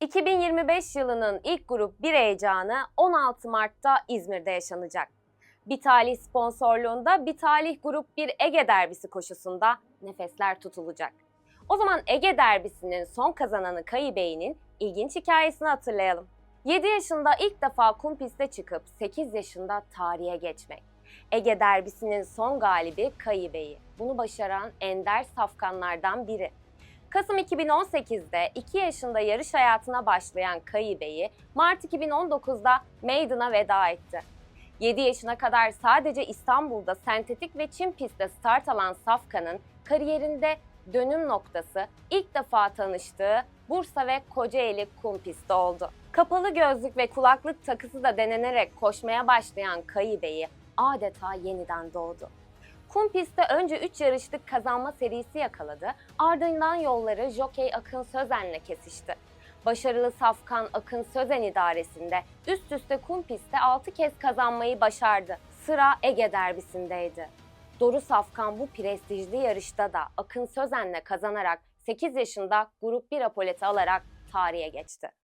2025 yılının ilk grup 1 heyecanı 16 Mart'ta İzmir'de yaşanacak. Bir talih sponsorluğunda bir talih grup 1 Ege derbisi koşusunda nefesler tutulacak. O zaman Ege derbisinin son kazananı Kayı Bey'in ilginç hikayesini hatırlayalım. 7 yaşında ilk defa kum piste çıkıp 8 yaşında tarihe geçmek. Ege derbisinin son galibi Kayı Bey'i. Bunu başaran ender safkanlardan biri. Kasım 2018'de 2 yaşında yarış hayatına başlayan Kayı Bey'i Mart 2019'da Maiden'a veda etti. 7 yaşına kadar sadece İstanbul'da sentetik ve çim pistte start alan Safkan'ın kariyerinde dönüm noktası ilk defa tanıştığı Bursa ve Kocaeli kum pisti oldu. Kapalı gözlük ve kulaklık takısı da denenerek koşmaya başlayan Kayı Bey'i adeta yeniden doğdu. Kum pistte önce 3 yarışlık kazanma serisi yakaladı, ardından yolları Jokey Akın Sözen'le kesişti. Başarılı Safkan Akın Sözen idaresinde üst üste kum pistte 6 kez kazanmayı başardı. Sıra Ege derbisindeydi. Doru Safkan bu prestijli yarışta da Akın Sözen'le kazanarak 8 yaşında Grup 1 apoleti alarak tarihe geçti.